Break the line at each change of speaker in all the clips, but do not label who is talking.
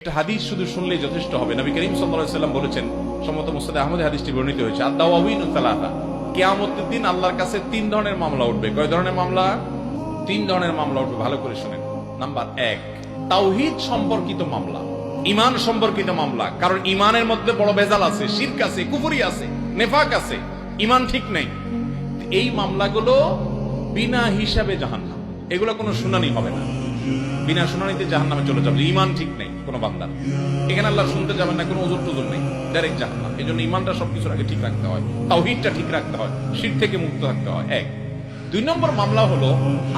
একটা হাদিস শুধু শুনলেই যথেষ্ট হবে। নবী করিম সাল্লাম বলেছেন, সম্মত মুস্তাদে আহমদ হাদিসটি বর্ণিত হয়েছে আদাওয়াবিন তালাতা কেয়ামতের দিন আল্লাহর কাছে তিন ধরনের মামলা উঠবে। কয় ধরনের মামলা? তিন ধরনের মামলা উঠবে, ভালো করে শুনেন। নাম্বার এক, তাওহিদ সম্পর্কিত মামলা। ইমান সম্পর্কিত মামলা। কারণ ইমানের মধ্যে বড় ভেজাল আছে, শিরক আছে, কুফুরি আছে, নেফাক আছে। ইমান ঠিক নেই। এই মামলাগুলো বিনা হিসাবে জাহান্নাম। এগুলো কোনো শুনানি হবে না। বিনা শুনানিতে জাহান্নামে চলে যাবে। ইমান ঠিক নেই। কোনো বান্দার এখানে আল্লাহ শুনতে যাবেন না, কোনো ওজোর টজোর নেই ডাইরেক্ট জাহান নাম। এই জন্য ইমানটা সবকিছুর আগে ঠিক রাখতে হয়, তাওহিদটা ঠিক রাখতে হয় শীত থেকে মুক্ত থাকতে হয়, এক। দুই নম্বর মামলা হলো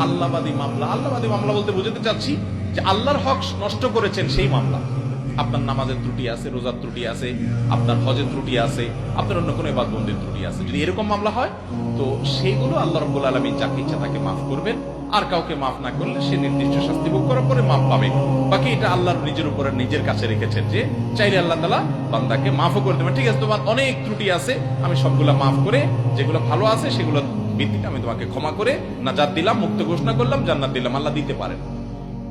আল্লাহবাদী মামলা। আল্লাহবাদী মামলা বলতে বুঝতে চাচ্ছি যে আল্লাহর হক নষ্ট করেছেন সেই মামলা। আপনার নামাজের ত্রুটি আছে, রোজার ত্রুটি আছে, আপনার হজের ত্রুটি আছে, আপনার অন্য কোনো বাদবন্দির ত্রুটি আছে। যদি এরকম মামলা হয়, তো সেইগুলো আল্লাহ রব্বুল আলমী যাকে ইচ্ছা তাকে মাফ করবেন। আর কাউকে মাফ না করলে সে নির্দিষ্ট শাস্তি ভোগ করার পরে মাফ পাবে। বাকি এটা আল্লাহর নিজের উপরে নিজের কাছে রেখেছেন যে, চাইলে আল্লাহ তালা বান্দাকে মাফও করে দেবেন। ঠিক আছে, তোমার অনেক ত্রুটি আছে, আমি সবগুলা মাফ করে যেগুলো ভালো আছে সেগুলো ভিত্তিতে আমি তোমাকে ক্ষমা করে না যা দিলাম, মুক্ত ঘোষণা করলাম, জান্নাত দিলাম, আল্লাহ দিতে পারেন।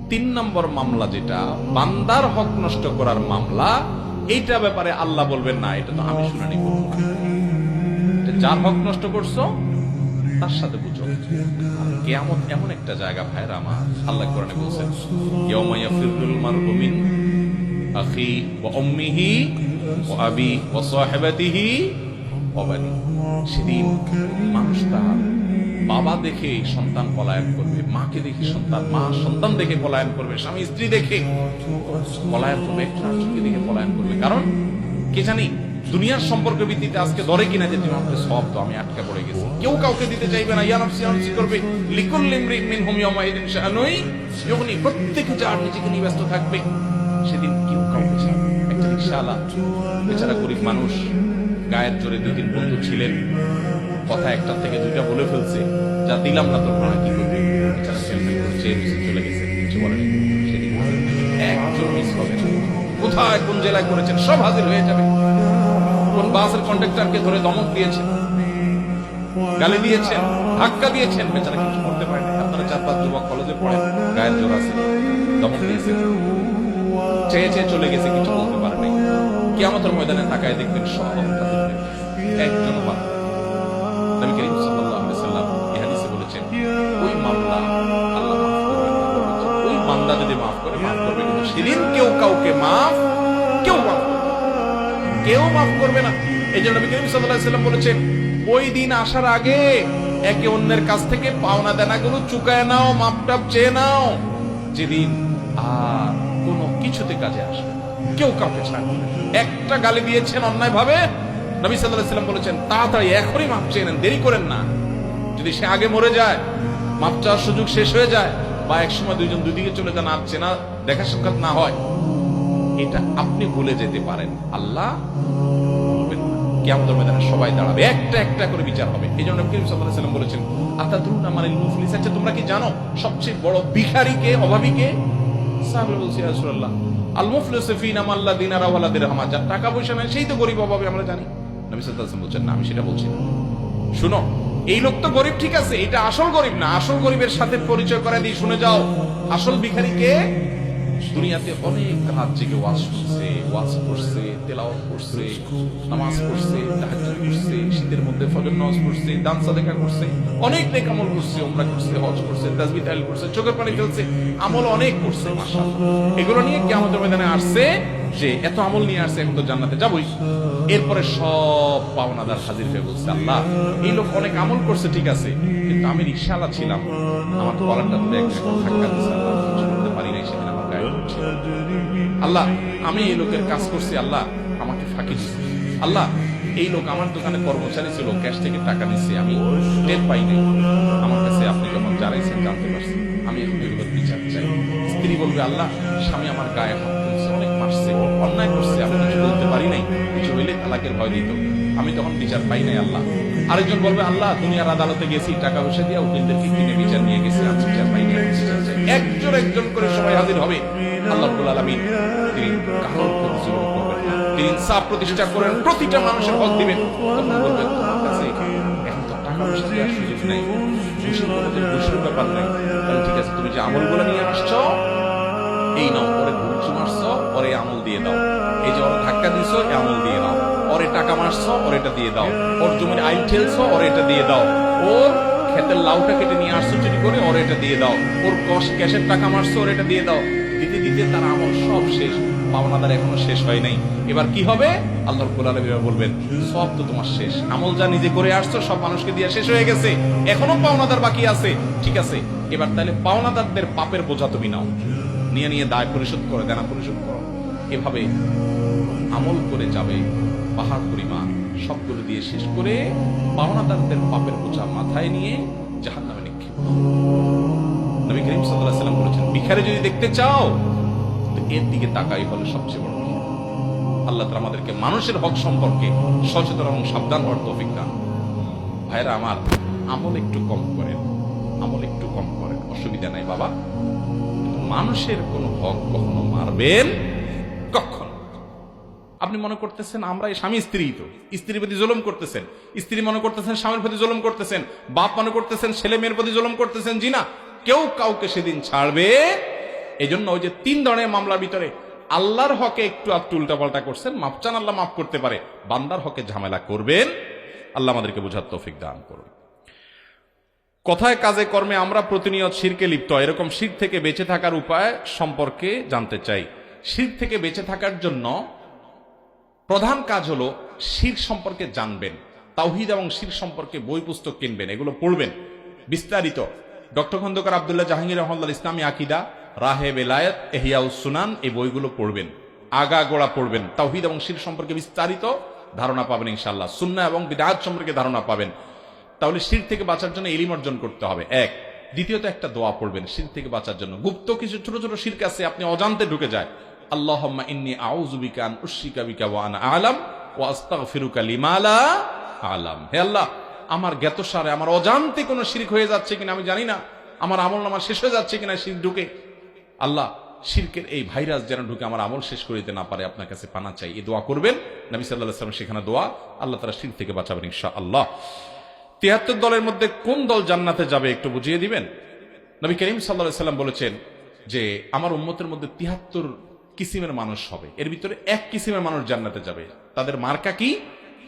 তিন নম্বর মামলা যেটা, বান্দার হক নষ্ট করার মামলা, এইটা ব্যাপারে আল্লাহ বলবেন, না, এটা তো আমি শুনানি করব যার হক নষ্ট করছ তার সাথে বুঝো কেয়ামত এমন একটা জায়গা, ভাইরা আমার, আল্লাহ কোরআনে বলছেন, ইয়াউমা ইয়াফিরুল মারউ মিন আখি ওয়া উম্মিহি ওয়া আবি ওয়া সাহিবাতিহি ওয়া সেদিন মানুষ তার বাবা দেখে সন্তান পলায়ন করবে, মাকে দেখে সন্তান, মা সন্তান দেখে পলায়ন করবে, স্বামী স্ত্রী দেখে পলায়ন করবে একটা দেখে পলায়ন করবে। কারণ কে জানি দুনিয়ার সম্পর্ক ভিত্তিতে আজকে ধরে কিনা যে তুমি আমাকে সব তো আমি আটকা পড়ে গেছি। কেউ কাউকে দিতে চাইবে না। ইয়া নফসি নফসি করবে? লিকুল লিমরি মিন হুম ইয়াউমাইদিন শানুই। যখনই প্রত্যেকে যার নিজেকে নিয়ে ব্যস্ত থাকবে, সেদিন কেউ কাউকে। একটা রিক্সাওয়ালা বেচারা গরিব মানুষ, গায়ের জোরে দুই তিন বন্ধু ছিলেন। কথা একটা থেকে দুইটা বলে ফেলছে। যা দিলাম না তোর ভাড়া কি করবি? বেচারা সেলফি করছে চলে গেছে। কিছু বলেনি সেদিন একজন মিস হবে কোথায়, কোন জেলায় করেছেন? সব হাজির হয়ে যাবে। কোন বাসের কন্ডাক্টরকে ধরে দমক দিয়েছেন গালি দিয়েছেন ধাক্কা দিয়েছেন বেচারা কিছু করতে পারেনি। আপনারা চার পাঁচ যুবক কলেজে পড়েন গায়ের জোর আছে। দমক দিয়েছেন চেয়ে চেয়ে চলে গেছে, কিছু বলতে পারেনি। কিয়ামতের ময়দানে তাকায় দেখবেন সব একজন যদি মাফ করে, মাফ করবে কিন্তু সেদিন কেউ কাউকে মাফ, কেউ মাফ। কেউ মাফ করবে না এই জন্য নবী করিম সাল্লাম বলেছেন, ওই দিন আসার আগে একে অন্যের কাছ থেকে পাওনা দেনাগুলো চুকায় নাও, মাপটাপ চেয়ে নাও যেদিন আর কোনো কিছুতে কাজে আসবে না। কেউ কাউকে ছাড়বে। একটা গালি দিয়েছেন অন্যায় ভাবে, নবী সাল্লাম বলেছেন, তাড়াতাড়ি এখনই মাপ চেয়ে নেন, দেরি করেন না যদি সে আগে মরে যায়, মাপ চাওয়ার সুযোগ শেষ হয়ে যায়, বা একসময় দুইজন দুদিকে চলে যান, আর চেনা, দেখা সাক্ষাৎ না হয় এটা আপনি ভুলে যেতে পারেন। আল্লাহ সবাই দাঁড়াবে। একটা একটা করে বিচার হবে। এই জন্য সাল্লাম বলেছেন, আতাদরুন আমানিল মুফলিস আচ্ছা তোমরা কি জানো সবচেয়ে বড় আল মুফলিসু ফিনা মাল্লা দিনারা ওয়ালা দিরহামা। যার টাকা পয়সা সেই তো গরিব অভাবে, আমরা জানি। নবী সাল্লাল্লাহু না, আমি সেটা বলছি না। শুনো, এই লোক তো গরিব, ঠিক আছে, এটা আসল গরিব না। আসল গরিবের সাথে পরিচয় করে দিয়ে শুনে যাও। আসল ভিখারিকে দুনিয়াতে অনেক রাত জেগে ওয়াজ শুনছে ওয়াজ করছে, তেলাওয়াত করছে, নামাজ পড়ছে, তাহাজ্জুদ করছে শীতের মধ্যে ফজর নামাজ পড়ছে দান সাদেকা করছে, অনেক নেক আমল করছে ওমরা করছে, হজ করছে তাসবিহ তাহলিল করছে, চোখের পানি ফেলছে, আমল অনেক করছে, মাশাআল্লাহ। এগুলো নিয়ে কিয়ামতের ময়দানে আসছে যে, এত আমল নিয়ে আসছে, এখন তো জান্নাতে যাবই। এরপরে সব পাওনাদার হাজির হয়ে বলছে, আল্লাহ, এই লোক অনেক আমল করছে, ঠিক আছে, কিন্তু আমি রিক্সাওয়ালা ছিলাম। আমার কলারটা ধাক্কা দিচ্ছে আল্লাহ আল্লাহ, আমি এই লোকের কাজ করছি, আল্লাহ আমাকে ফাঁকি দিচ্ছে আল্লাহ, এই লোক আমার দোকানে কর্মচারী ছিল, ক্যাশ থেকে টাকা নিচ্ছে আমি টের পাই নাই। আমার কাছে আপনি যখন জানাইছেন জানতে পারছি, আমি এখন বিচার চাই। স্ত্রী বলবে, আল্লাহ, স্বামী আমার গায়ে হাত তুলছে, অনেক মারছে, অন্যায় করছে, আমি কিছু বলতে পারি নাই, কিছু হইলে তালাকের ভয় দিত। আমি তখন বিচার পাই নাই, আল্লাহ। আরেকজন বলবে, আল্লাহ, দুনিয়ার আদালতে গেছি, টাকা পয়সা দিয়ে উকিলদেরকে কিনে বিচার নিয়ে গেছি আমি বিচার। একজন একজন করে সবাই হাজির হবে। আল্লাহ আলামিন তিনি তিনি ইনসাফ প্রতিষ্ঠা করেন, প্রতিটা মানুষের হক দিবেন। যে ব্যাপার ঠিক আছে, তুমি যে নিয়ে আসছো, এই নাও, পরে পরে আমল করছ এ আমল দিয়ে দাও। ওরে টাকা মারছো, ওর এটা দিয়ে দাও। ওর জমির আইল ঠেলছো, ওর এটা দিয়ে দাও। ওর ক্ষেতের লাউটা কেটে নিয়ে আসছো, চুরি করে, ওর এটা দিয়ে দাও। ওর ক্যাশের টাকা মারছো, ওর এটা দিয়ে দাও। দিতে দিতে তার আমল সব শেষ। পাওনাদার এখনও শেষ হয় নাই। এবার কি হবে? আল্লাহ রব্বুল বলবেন, সব তো তোমার শেষ। আমল যা নিজে করে আসছো, সব মানুষকে দিয়ে শেষ হয়ে গেছে। এখনও পাওনাদার বাকি আছে। ঠিক আছে, এবার তাহলে পাওনাদারদের পাপের বোঝা তুমি নাও। নিয়ে নিয়ে দায় পরিশোধ করে, দেনা পরিশোধ করো। এভাবে আমল করে যাবে। পাহাড় পরিমাণ সবগুলো দিয়ে শেষ করে পাওনাদারদের পাপের বোঝা মাথায় নিয়ে জাহান নামে নিক্ষেপ নবী করিম সাল্লাহ সাল্লাম বলেছেন ভিখারি যদি দেখতে চাও, তো এর দিকে তাকাই হলে সবচেয়ে বড় আল্লাহ তাআলা আমাদেরকে মানুষের হক সম্পর্কে সচেতন এবং সাবধান হওয়ার তৌফিক দান। ভাইরা আমার, আমল একটু কম করেন, আমল একটু কম করেন। অসুবিধা নাই বাবা। মানুষের কোনো হক কখনো মারবেন আপনি মনে করতেছেন আমরা এই স্বামী স্ত্রী তো। স্ত্রীর প্রতি জুলুম করতেছেন। স্ত্রী মনে করতেছেন স্বামীর প্রতি জুলুম করতেছেন। বাপ মনে করতেছেন ছেলে মেয়ের প্রতি জুলুম করতেছেন, জি না। কেউ কাউকে সেদিন ছাড়বে। এই জন্য ওই যে তিন ধরনের মামলার ভিতরে আল্লাহর হকে একটু একটু উল্টাপাল্টা করছেন মাপ চান আল্লাহ মাফ করতে পারে। বান্দার হকে ঝামেলা করবেন। আল্লাহ আমাদেরকে বোঝার তৌফিক দান করবে কথায় কাজে কর্মে আমরা প্রতিনিয়ত শিরকে লিপ্ত। এরকম শির থেকে বেঁচে থাকার উপায় সম্পর্কে জানতে চাই। শির থেকে বেঁচে থাকার জন্য প্রধান কাজ হলো শির সম্পর্কে জানবেন, তাওহিদ এবং শির সম্পর্কে বই পুস্তক কিনবেন, এগুলো পড়বেন। বিস্তারিত, ডক্টর খন্দকার আবদুল্লাহ জাহাঙ্গীর রহমাল্লাহ ইসলামী আকিদা, রাহে বেলায়েত, এহিয়াউস সুনান, এই বইগুলো পড়বেন। আগা গোড়া পড়বেন, তাওহিদ এবং শির সম্পর্কে বিস্তারিত ধারণা পাবেন ইনশাল্লাহ সুন্না এবং বিদাত সম্পর্কে ধারণা পাবেন। তাহলে শির থেকে বাঁচার জন্য এলিম অর্জন করতে হবে, এক। দ্বিতীয়ত একটা দোয়া পড়বেন, শির থেকে বাঁচার জন্য। গুপ্ত কিছু ছোট ছোট শিরক আছে আপনি অজান্তে ঢুকে যায়। আল্লাহুম্মা ইন্নী আল্লাহ, আমার আমার অজান্তে কোনো শিরক হয়ে যাচ্ছে কিনা আমি জানি না। আমার আমল নামা শেষ হয়ে যাচ্ছে কিনা শির ঢুকে। আল্লাহ, শিরকের এই ভাইরাস যেন ঢুকে আমার আমল শেষ করে দিতে না পারে, আপনার কাছে পানা চাই। এই দোয়া করবেন। নবী সাল্লাহ সাল্লাম সেখানে দোয়া, আল্লাহ তারা শির থেকে বাঁচাবেন ইনশা আল্লাহ তিয়াত্তর দলের মধ্যে কোন দল জান্নাতে যাবে একটু বুঝিয়ে দিবেন? নবী করিম সাল্লাহ সাল্লাম বলেছেন যে, আমার উম্মতের মধ্যে তিয়াত্তর কিসিমের মানুষ হবে। এর ভিতরে এক কিসিমের মানুষ জান্নাতে যাবে। তাদের মার্কা কি?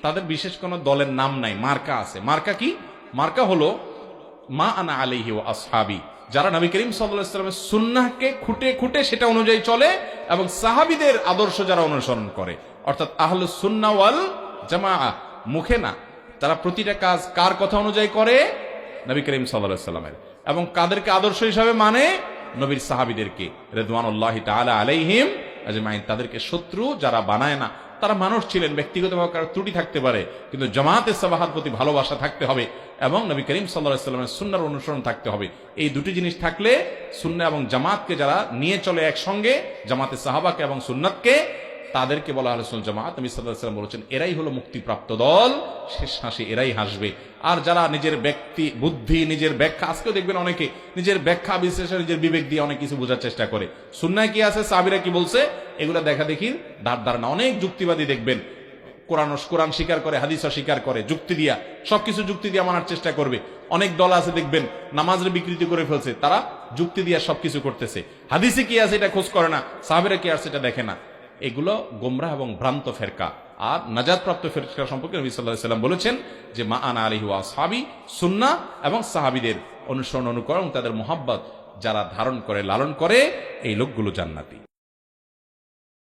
তাদের বিশেষ কোন দলের নাম নাই, মার্কা আছে। মার্কা কি? মার্কা হলো মা আনা আলিহি ও আসহাবি, যারা নবী করিম সাল্লামের সুন্নাহকে খুঁটে খুঁটে সেটা অনুযায়ী চলে এবং সাহাবিদের আদর্শ যারা অনুসরণ করে। অর্থাৎ আহল সুন্না ওয়াল জামা মুখে না। তারা প্রতিটা কাজ কার কথা অনুযায়ী করে? নবী করিম সাল্লাহ সাল্লামের এবং কাদেরকে আদর্শ হিসাবে মানে? নবীর সাহাবিদেরকে রেদওয়ানুল্লাহ তালা আলাইহিম আজমাইন। তাদেরকে শত্রু যারা বানায় না, তারা মানুষ ছিলেন ব্যক্তিগতভাবে কারও ত্রুটি থাকতে পারে, কিন্তু জামাতের সাবাহার প্রতি ভালোবাসা থাকতে হবে এবং নবী করিম সাল্লাহামের সুন্নার অনুসরণ থাকতে হবে। এই দুটি জিনিস থাকলে সুন্না এবং জামাতকে যারা নিয়ে চলে একসঙ্গে, জামাতে সাহাবাকে এবং সুন্নাতকে তাদেরকে বলা হলো জামাত। নবী বলেছেন, এরাই হলো মুক্তিপ্রাপ্ত দল। শেষ হাসি এরাই হাসবে। আর যারা নিজের ব্যক্তি, বুদ্ধি, নিজের ব্যাখ্যা, আজকেও দেখবেন অনেকে নিজের ব্যাখ্যা, বিশ্লেষণ, নিজের বিবেক দিয়ে অনেক কিছু বোঝার চেষ্টা করে। সুন্নায় কি আছে সাবিরা কি বলছে? এগুলা দেখা দেখি ধার ধারণা অনেক যুক্তিবাদী দেখবেন। কোরআন কোরআন স্বীকার করে, হাদিস স্বীকার করে, যুক্তি দিয়া, সবকিছু যুক্তি দিয়ে মানার চেষ্টা করবে। অনেক দল আছে দেখবেন, নামাজের বিকৃতি করে ফেলছে, তারা যুক্তি দিয়া সবকিছু করতেছে। হাদিসে কি আছে, এটা খোঁজ করে না। সাহাবেরা কি আছে এটা দেখে না। এগুলো গোমরা এবং ভ্রান্ত ফেরকা। আর নাজাদপ্রাপ্ত ফেরকা সম্পর্কে নবী সাল্লাহ সাল্লাম বলেছেন যে, মা আনা আলিহু সাহাবি সুন্না এবং সাহাবিদের অনুসরণ, অনুকরণ তাদের মোহাব্বত যারা ধারণ করে, লালন করে, এই লোকগুলো জান্নাতি।